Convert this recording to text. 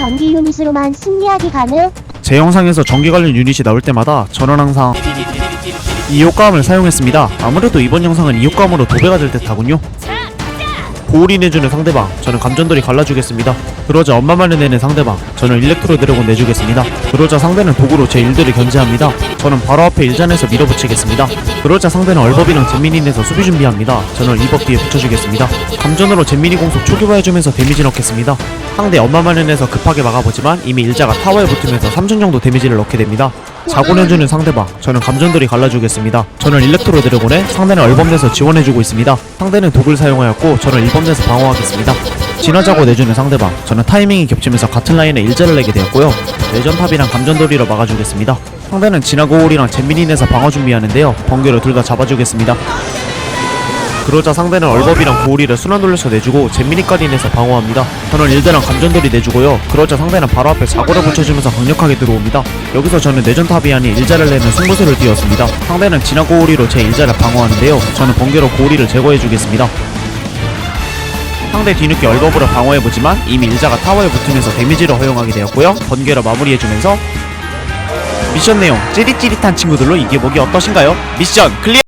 전기 유닛으로만 승리하기 가능. 제 영상에서 전기 관련 유닛이 나올 때마다 저는 항상 이 효과음을 사용했습니다. 아무래도 이번 영상은 이 효과음으로 도배가 될 듯하군요. 고올인해주는 상대방, 저는 감전돌이 갈라주겠습니다. 그러자 엄마만을 내는 상대방, 저는 일렉트로 드래곤 내주겠습니다. 그러자 상대는 독으로 제 일들을 견제합니다. 저는 바로 앞에 일잔에서 밀어붙이겠습니다. 그러자 상대는 얼버비랑 잼민이 내서 수비 준비합니다. 저는 리버 뒤에 붙여주겠습니다. 감전으로 잼민이 공속 초기화해주면서 데미지 넣겠습니다. 상대 엄마만을 내서 급하게 막아보지만 이미 일자가 타워에 붙으면서 3중 정도 데미지를 넣게 됩니다. 자고 내주는 상대방, 저는 감전돌이 갈라주겠습니다. 저는 일렉트로 드래곤에 상대는 얼범내서 지원해주고 있습니다. 상대는 독을 사용하였고 저는 일범내서 방어하겠습니다. 진화자고 내주는 상대방, 저는 타이밍이 겹치면서 같은 라인에 일자를 내게 되었고요. 레전탑이랑 감전돌이로 막아주겠습니다. 상대는 진화고울이랑 잼민이 내서 방어 준비하는데요. 번개로 둘 다 잡아주겠습니다. 그러자 상대는 얼버비랑 고우리를 순환 돌려서 내주고 잼미니까지 내서 방어합니다. 저는 일대랑 감전돌이 내주고요. 그러자 상대는 바로 앞에 자고를 붙여주면서 강력하게 들어옵니다. 여기서 저는 내전탑이 아닌 일자를 내는 승부수를 띄웠습니다. 상대는 진화 고우리로 제 일자를 방어하는데요. 저는 번개로 고우리를 제거해주겠습니다. 상대 뒤늦게 얼버브로 방어해보지만 이미 일자가 타워에 붙으면서 데미지를 허용하게 되었고요. 번개로 마무리해주면서 미션 내용 찌릿찌릿한 친구들로 이겨보기 어떠신가요? 미션 클리어!